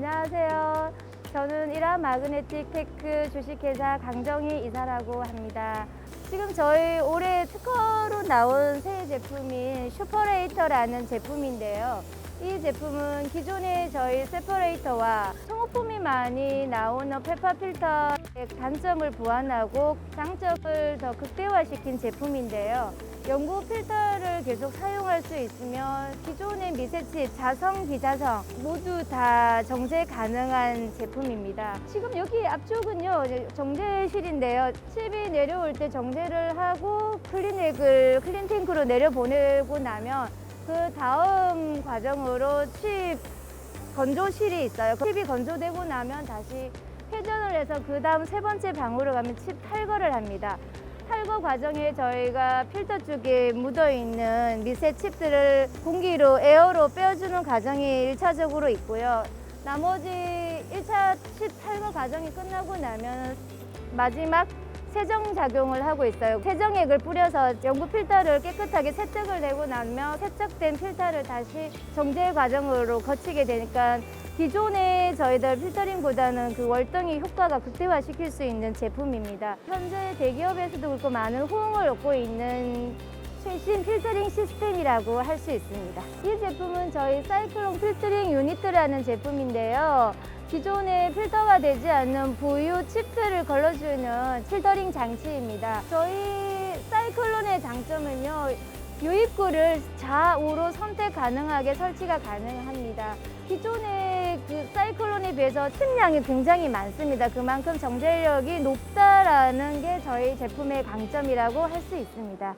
안녕하세요. 저는 이라 마그네틱 테크 주식회사 강정희 이사라고 합니다. 지금 저희 올해 특허로 나온 새 제품인 슈퍼레이터라는 제품인데요. 이 제품은 기존의 저희 세퍼레이터와 성호품이 많이 나오는 페파 필터의 단점을 보완하고 장점을 더 극대화시킨 제품인데요. 연구 필터를 계속 사용할 수 있으면 기존의 미세칩, 자성, 비자성 모두 다 정제 가능한 제품입니다. 지금 여기 앞쪽은요 정제실인데요. 칩이 내려올 때 정제를 하고 클린액을 클린탱크로 내려보내고 나면 그 다음 과정으로 칩 건조실이 있어요. 칩이 건조되고 나면 다시 회전을 해서 그 다음 세 번째 방으로 가면 칩 탈거를 합니다. 탈거 과정에 저희가 필터 쪽에 묻어 있는 미세 칩들을 공기로 에어로 빼어주는 과정이 일차적으로 있고요. 나머지 일차칩 탈거 과정이 끝나고 나면 마지막 세정 작용을 하고 있어요. 세정액을 뿌려서 연구 필터를 깨끗하게 세척을 내고 나면 세척된 필터를 다시 정제 과정으로 거치게 되니까 기존의 저희들 필터링보다는 그 월등히 효과가 극대화시킬 수 있는 제품입니다. 현재 대기업에서도 그렇고 많은 호응을 얻고 있는 최신 필터링 시스템이라고 할 수 있습니다. 이 제품은 저희 사이클론 필터링 유니트라는 제품인데요. 기존에 필터가 되지 않는 부유 칩들을 걸러주는 필터링 장치입니다. 저희 사이클론의 장점은요. 유입구를 좌우로 선택 가능하게 설치가 가능합니다. 기존의 그 사이클론에 비해서 칩량이 굉장히 많습니다. 그만큼 정제력이 높다라는 게 저희 제품의 강점이라고 할 수 있습니다.